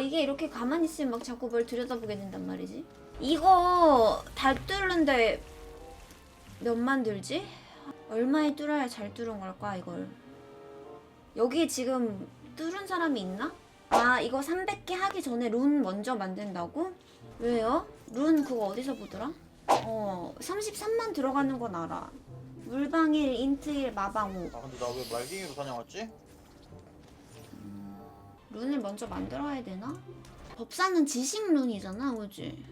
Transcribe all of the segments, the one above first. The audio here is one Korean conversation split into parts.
이게 이렇게 가만히 있으면 막 자꾸 뭘 들여다보게 된단 말이지. 이거 달 뚫는데 몇 만 들지? 얼마에 뚫어야 잘 뚫은 걸까 이걸? 여기 지금 뚫은 사람이 있나? 아 이거 300개 하기 전에 룬 먼저 만든다고? 왜요? 룬 그거 어디서 보더라? 어 33만 들어가는 건 알아. 물방일, 인트일, 마방호. 아 근데 나 왜 말갱이로 사냥했지? 룬을 먼저 만들어야 되나? 법사는 지식 룬이잖아, 그지?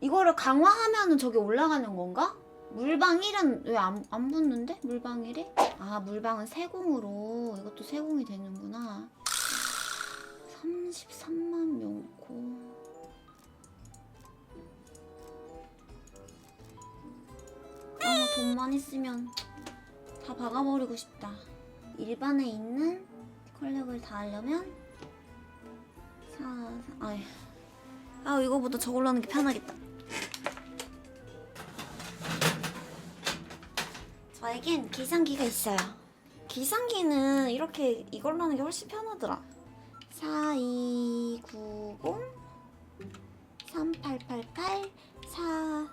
이거를 강화하면은 저게 올라가는 건가? 물방 1은 왜 안 안 붙는데? 물방 1이? 아, 물방은 세공으로 이것도 세공이 되는구나. 33만 명코. 아, 돈만 있으면 다 박아버리고 싶다. 일반에 있는 컬렉을 다 하려면 아이. 아, 이거보다 저걸로 하는 게 편하겠다. 저에겐 계산기가 있어요. 계산기는 이렇게 이걸로 하는 게 훨씬 편하더라. 4290 3888 4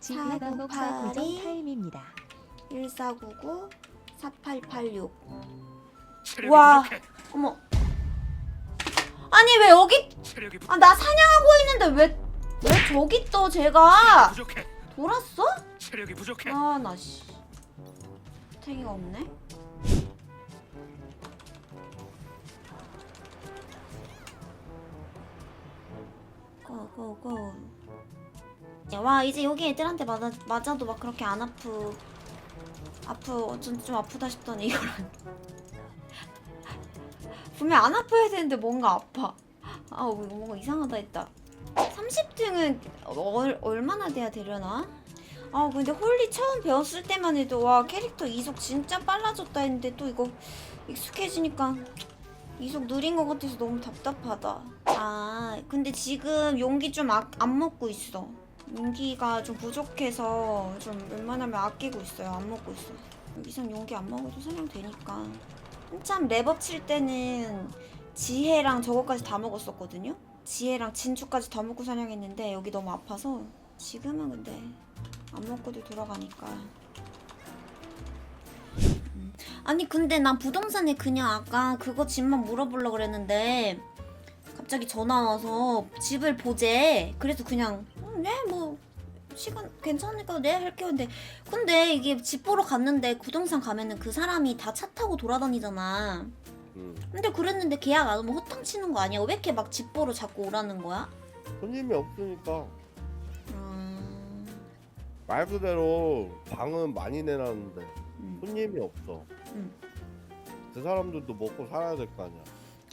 지혜가 목사 사고팔이. 고정 타임입니다. 1499 4886 체력이 와. 어머 아니 왜 여기. 아 나 사냥하고 있는데 왜 왜 저기 떠 제가 부족해. 돌았어? 체력이 부족해. 아 나 씨 탱이가 없네 고고고 와 이제 여기 애들한테 맞아, 맞아도 막 그렇게 안 아프 아프 좀, 좀 아프다 싶더니 이걸 안- 분명 안 아파야 되는데 뭔가 아파. 아 뭔가 이상하다 했다 30등은 얼, 얼마나 돼야 되려나? 아 근데 홀리 처음 배웠을 때만 해도 와 캐릭터 이속 진짜 빨라졌다 했는데 또 이거 익숙해지니까 이속 느린 것 같아서 너무 답답하다. 아 근데 지금 용기 좀 안 먹고 있어. 용기가 좀 부족해서 좀 웬만하면 아끼고 있어요. 안 먹고 있어. 이상 용기 안 먹어도 사냥 되니까 한참 랩업 칠 때는 지혜랑 저거까지 다 먹었었거든요 지혜랑 진주까지 다 먹고 사냥했는데 여기 너무 아파서 지금은 근데 안 먹고도 돌아가니까. 음. 아니 근데 난 부동산에 그냥 아까 그거 집만 물어보려 그랬는데 갑자기 전화 와서 집을 보재. 그래서 그냥 어, 네뭐 시간 괜찮으니까 네 할게요. 근데 근데 이게 집 보러 갔는데 부동산 가면은 그 사람이 다 차 타고 돌아다니잖아. 음. 근데 그랬는데 계약 안 오면 호탕 치는 거 아니야? 왜 이렇게 막 집 보러 자꾸 오라는 거야? 손님이 없으니까 음... 말 그대로 방은 많이 내놨는데 음. 손님이 없어. 음. 그 사람들도 먹고 살아야 될 거 아니야.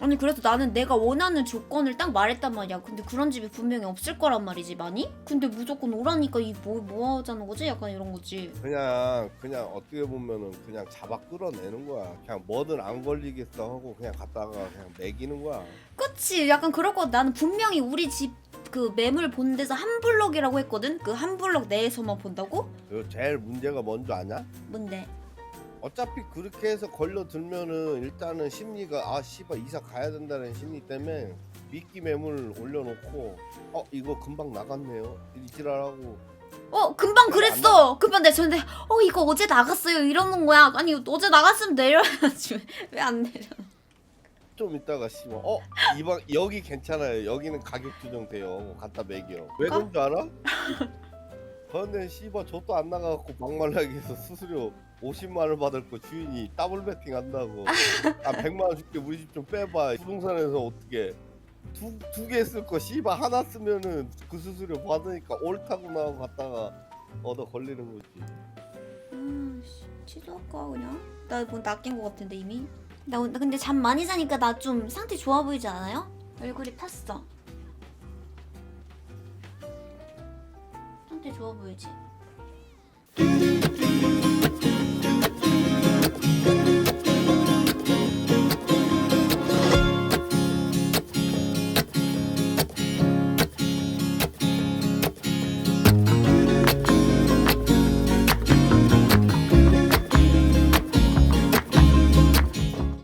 아니 그래서 나는 내가 원하는 조건을 딱 말했단 말이야. 근데 그런 집이 분명히 없을 거란 말이지 많이. 근데 무조건 오라니까 이뭐 뭐 하자는 거지? 약간 이런 거지. 그냥 그냥 어떻게 보면은 그냥 잡아 끌어내는 거야. 그냥 뭐든 안 걸리겠어 하고 그냥 갔다가 그냥 매기는 거야. 그치? 약간 그럴 거. 나는 분명히 우리 집 그 매물 본 데서 한 블럭이라고 했거든. 그 한 블럭 내에서만 본다고? 그리고 제일 문제가 뭔지 아냐? 뭔데? 어차피 그렇게 해서 걸려들면은 일단은 심리가 아 씨발 이사 가야 된다는 심리 때문에 미끼 매물 올려놓고 어 이거 금방 나갔네요. 이 지랄하고. 어 금방 그랬어. 금방 내가 전에 어 이거 어제 나갔어요. 이러는 거야. 아니 어제 나갔으면 내려야지. 왜 안 내려? 좀 이따가 씨발 어 이방 여기 괜찮아요. 여기는 가격 조정돼요. 갖다 매겨. 왜 그런 줄 알아? 그런데 씨발 저도 안 나가갖고 막말라게 해서 수수료 50만 원 받을 거 주인이 더블 베팅 한다고 아 100만 원 줄게 우리 집 좀 빼봐 부동산에서 어떻게 두 두 개 쓸 거 씨발 하나 쓰면은 그 수수료 받으니까 옳다고 나고 갔다가 얻어 걸리는 거지 음, 씨, 취소할까 그냥? 나뭐 낚인 것 같은데 이미. 나, 나 근데 잠 많이 자니까 나 좀 상태 좋아 보이지 않아요? 얼굴이 폈어. 상태 좋아 보이지?